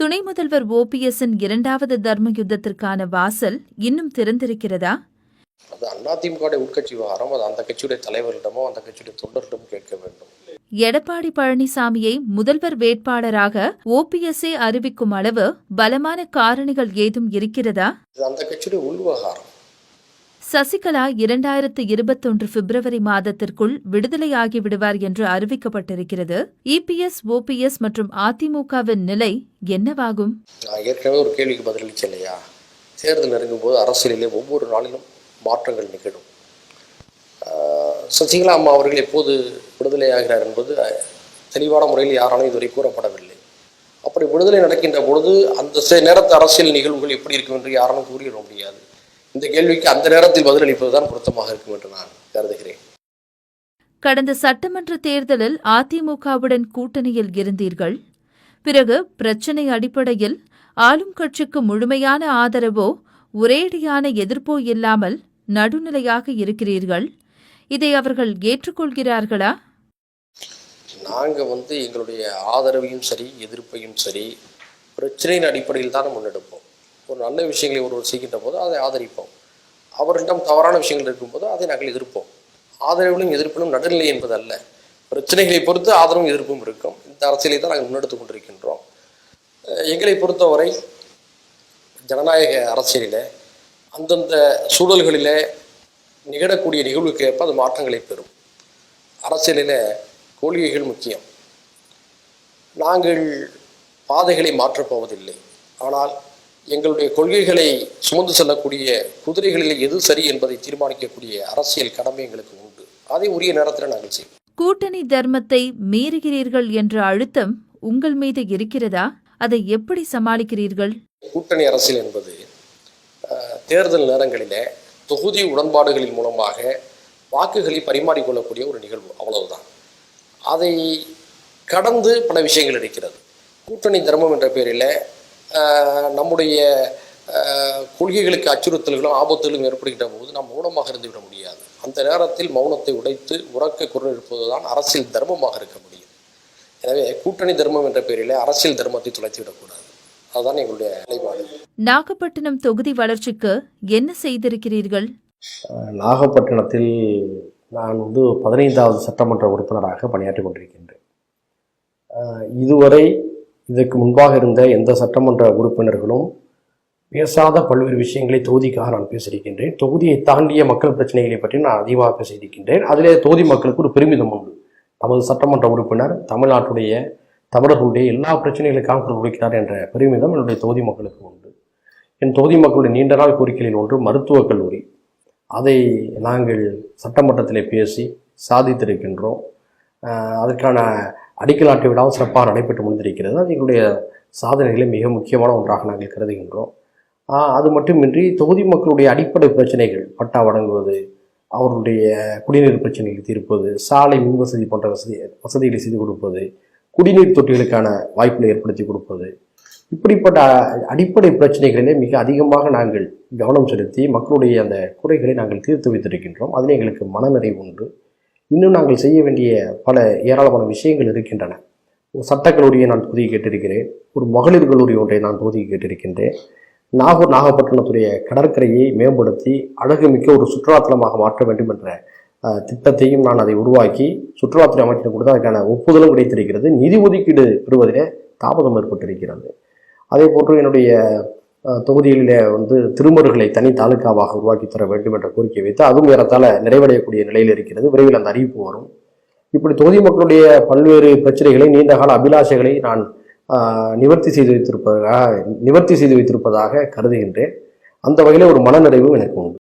துணை முதல்வர் ஓபிஎஸ்ஸின் இரண்டாவது தர்ம யுத்தத்திற்கான வாசல் இன்னும் திறந்திருக்கிறதா? அது அதிமுக உட்கட்சி விவகாரம் அது அந்த கட்சியுடைய தலைவர்களிடமோ அந்த கட்சியுடைய தொண்டர்களிடமோ கேட்க வேண்டும். எடப்பாடி பழனிசாமியை முதல்வர் வேட்பாளராக ஓபிஎஸ்ஏ அறிவிக்கும் அளவு பலமான காரணிகள் ஏதும் இருக்கிறதா? அந்த கட்சியுடைய உள்விவகாரம் சசிகலா இரண்டாயிரத்து இருபத்தொன்று பிப்ரவரி மாதத்திற்குள் விடுதலையாகிவிடுவார் என்று அறிவிக்கப்பட்டிருக்கிறது. இபிஎஸ் ஓபிஎஸ் மற்றும் அதிமுகவின் நிலை என்னவாகும்? ஏற்கனவே ஒரு கேள்விக்கு பதிலளிச்சு இல்லையா? தேர்தல் நெருங்கும் போது அரசியலிலே ஒவ்வொரு நாளிலும் மாற்றங்கள் நிகழும். ஆஹ் சசிகலா அம்மா அவர்கள் எப்போது விடுதலையாகிறார் என்பது தெளிவான முறையில் யாராலும் இதுவரை கூறப்படவில்லை. அப்படி விடுதலை நடக்கின்ற பொழுது அந்த நேரத்து அரசியல் நிகழ்வுகள் எப்படி இருக்கும் என்று யாராலும் கூறிட முடியாது. இந்த கேள்விக்கு அந்த நேரத்தில் பதிலளிப்பதுதான் பொருத்தமாக இருக்கும் என்று நான் கருதுகிறேன். கடந்த சட்டமன்ற தேர்தலில் அதிமுகவுடன் கூட்டணியில் இருந்தீர்கள். பிறகு பிரச்சினை அடிப்படையில் ஆளும் கட்சிக்கு முழுமையான ஆதரவோ ஒரேடியான எதிர்ப்போ இல்லாமல் நடுநிலையாக இருக்கிறீர்கள். இதை அவர்கள் ஏற்றுக்கொள்கிறார்களா? நாங்கள் வந்து எங்களுடைய ஆதரவையும் சரி எதிர்ப்பையும் சரி பிரச்சனையின் அடிப்படையில் தான் முன்னெடுப்போம். ஒரு நல்ல விஷயங்களை ஒருவர் செய்கின்ற போது அதை ஆதரிப்போம். அவர்களிடம் தவறான விஷயங்கள் இருக்கும்போது அதை நாங்கள் எதிர்ப்போம். ஆதரவிலும் எதிர்ப்பிலும் நடுநிலை என்பது அல்ல பிரச்சனைகளை பொறுத்து ஆதரவும் எதிர்ப்பும் இருக்கும். இந்த அரசியலை தான் நாங்கள் முன்னெடுத்து கொண்டிருக்கின்றோம். எங்களை பொறுத்தவரை ஜனநாயக அரசியலில் அந்தந்த சூழல்களிலே நிகழக்கூடிய நிகழ்வுக்கு ஏற்ப அது மாற்றங்களை பெறும். அரசியலில் கொள்கைகள் முக்கியம். நாங்கள் பாதைகளை மாற்றப் போவதில்லை. ஆனால் எங்களுடைய கொள்கைகளை சுமந்து செல்லக்கூடிய குதிரைகளில் எது சரி என்பதை தீர்மானிக்கக்கூடிய அரசியல் கடமை எங்களுக்கு உண்டு. அதை உரிய நேரத்தில் நாங்கள் செய்வோம். கூட்டணி தர்மத்தை மீறுகிறீர்கள் என்ற அழுத்தம் உங்கள் மீது இருக்கிறதா? அதை எப்படி சமாளிக்கிறீர்கள்? கூட்டணி அரசியல் என்பது தேர்தல் நேரங்களிலே தொகுதி உடன்பாடுகளின் மூலமாக வாக்குகளை பரிமாறிக்கொள்ளக்கூடிய ஒரு நிகழ்வு. அவ்வளவுதான். அதை கடந்து பல விஷயங்கள் இருக்கிறது. கூட்டணி தர்மம் என்ற பெயரில் அஹ், நம்முடைய கொள்கைகளுக்கு அச்சுறுத்தல்களும் ஆபத்துகளும் ஏற்படுகின்ற போது நாம் மௌனமாக இருந்துவிட முடியாது. அந்த நேரத்தில் மௌனத்தை உடைத்து உறக்க குரல் இருப்பதுதான் அரசியல் தர்மமாக இருக்க முடியும். எனவே கூட்டணி தர்மம் என்ற பெயரில் அரசியல் தர்மத்தை துளைத்து விடக்கூடாது அதுதான் எங்களுடைய நிலைப்பாடு. நாகப்பட்டினம் தொகுதி வளர்ச்சிக்கு என்ன செய்திருக்கிறீர்கள்? நாகப்பட்டினத்தில் நான் வந்து பதினைந்தாவது சட்டமன்ற உறுப்பினராக பணியாற்றி கொண்டிருக்கின்றேன். இதுவரை இதற்கு முன்பாக இருந்த எந்த சட்டமன்ற உறுப்பினர்களும் பேசாத பல்வேறு விஷயங்களை தொகுதிக்காக நான் பேசியிருக்கின்றேன். தொகுதியை தாண்டிய மக்கள் பிரச்சனைகளை பற்றி நான் அதிகமாக பேசியிருக்கின்றேன். அதிலே தொகுதி மக்களுக்கு ஒரு பெருமிதம் உண்டு. நமது சட்டமன்ற உறுப்பினர் தமிழ்நாட்டுடைய தமிழர்களுடைய எல்லா பிரச்சனைகளுக்காக குரல் கொடுக்கிறார் என்ற பெருமிதம் என்னுடைய தொகுதி மக்களுக்கு உண்டு. என் தொகுதி மக்களுடைய நீண்ட நாள் கோரிக்கைகளில் ஒன்று மருத்துவக் கல்லூரி. அதை நாங்கள் சட்டமன்றத்தில் பேசி சாதித்திருக்கின்றோம். அதற்கான அடிக்கல் அடிக்கலாட்டு விழாவும் சிறப்பாக நடைபெற்று முடிந்திருக்கிறது. அது எங்களுடைய சாதனைகளில் மிக முக்கியமான ஒன்றாக நாங்கள் கருதுகின்றோம். அது மட்டுமின்றி தொகுதி மக்களுடைய அடிப்படை பிரச்சனைகள் பட்டா வழங்குவது அவர்களுடைய குடிநீர் பிரச்சனைகளை தீர்ப்பது சாலை மின் வசதி போன்ற வசதி வசதிகளை செய்து கொடுப்பது குடிநீர் தொட்டிகளுக்கான வாய்ப்புகளை ஏற்படுத்தி கொடுப்பது. இப்படிப்பட்ட அடிப்படை பிரச்சனைகளிலே மிக அதிகமாக நாங்கள் கவனம் செலுத்தி மக்களுடைய அந்த குறைகளை நாங்கள் தீர்த்து வைத்திருக்கின்றோம். அதில் எங்களுக்கு மனநிறைவு உண்டு. இன்னும் நாங்கள் செய்ய வேண்டிய பல ஏராளமான விஷயங்கள் இருக்கின்றன. ஒரு சட்டக்கல்லூரியை நான் தொகுதி கேட்டிருக்கிறேன். ஒரு மகளிர் கல்லூரி ஒன்றை நான் தொகுதி கேட்டிருக்கின்றேன். நாகூர் நாகப்பட்டினத்துடைய கடற்கரையை மேம்படுத்தி அழகுமிக்க ஒரு சுற்றுலாத்தலமாக மாற்ற வேண்டும் என்ற திட்டத்தையும் நான் அதை உருவாக்கி சுற்றுலாத்துறை அமைச்சர் கொடுத்து அதற்கான ஒப்புதலும் கிடைத்திருக்கிறது. நிதி ஒதுக்கீடு பெறுவதிலே தாமதம் ஏற்பட்டிருக்கிறது. அதே போன்று என்னுடைய தொகுதிகளிலே வந்து திருமருகளை தனி தாலுக்காவாக உருவாக்கி தர வேண்டும் என்ற கோரிக்கை வைத்து அதுவும் ஏறத்தாழ நிறைவடையக்கூடிய நிலையில் இருக்கிறது. விரைவில் அந்த அறிவிப்பு வரும். இப்படி தொகுதி மக்களுடைய பல்வேறு பிரச்சனைகளை நீண்டகால அபிலாஷைகளை நான் நிவர்த்தி செய்து வைத்திருப்பதாக நிவர்த்தி செய்து வைத்திருப்பதாக கருதுகின்றேன். அந்த வகையில் ஒரு மனநிறைவும் எனக்கு உண்டு.